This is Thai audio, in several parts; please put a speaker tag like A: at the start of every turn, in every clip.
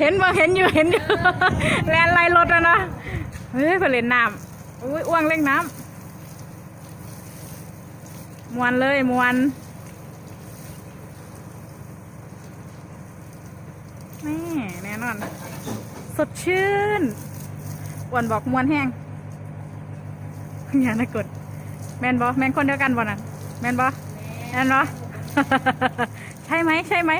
A: เห็นบ่เห็นอยู่เห็นอยู่แลนไล่รถแล้วนะเฮ้ยไปเล่นน้ำอุ้ยอ้วงเล่นน้ำมวนเลยมวนนี่แน่นอน สดชื่นอ้วนบอกมวนแห้งอย่านะกด แมนบอแมนคนเดียวกันบ่นั่นแมนบอแมนบอใช่ไหมใช่ไหม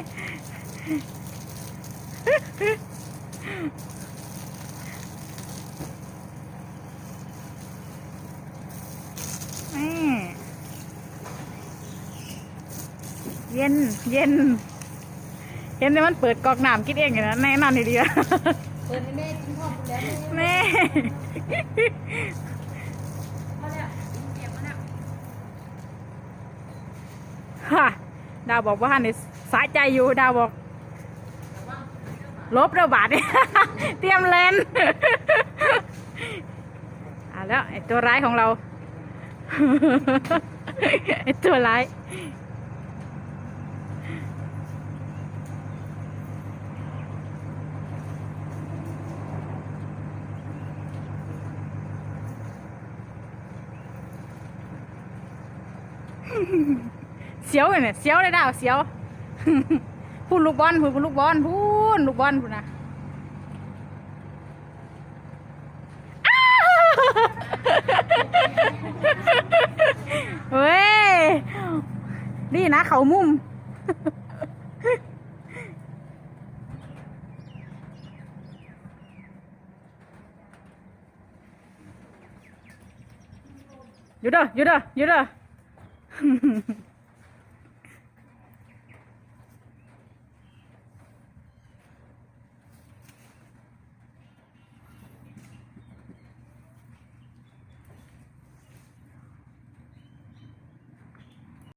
A: เย็น เย็นเห็นแต่มันเปิดกอกน้ำกินเองเลยนะแน่นอนทีเดียว
B: เปิดให้แม่กินข้าวไปแล้ว
A: แม่
B: มาแล้วเก็บมาแล้ว
A: ค่ะดาวบอกว่าในสายใจอยู่ดาวบอก ลบเระบาดเนี่ยเตรียมเลนอะแล้วไอตัวร้ายของเราไอตัวร้ายเสียวเลยเนี่ยเสียวเลยดาวเสียว พูดลูกบอลพูดลูกบอลพูดลูกบอลพูดนะเฮ้ยนี่นะเขามุมอยู่เด้ออยู่เด้ออยู่เด้อ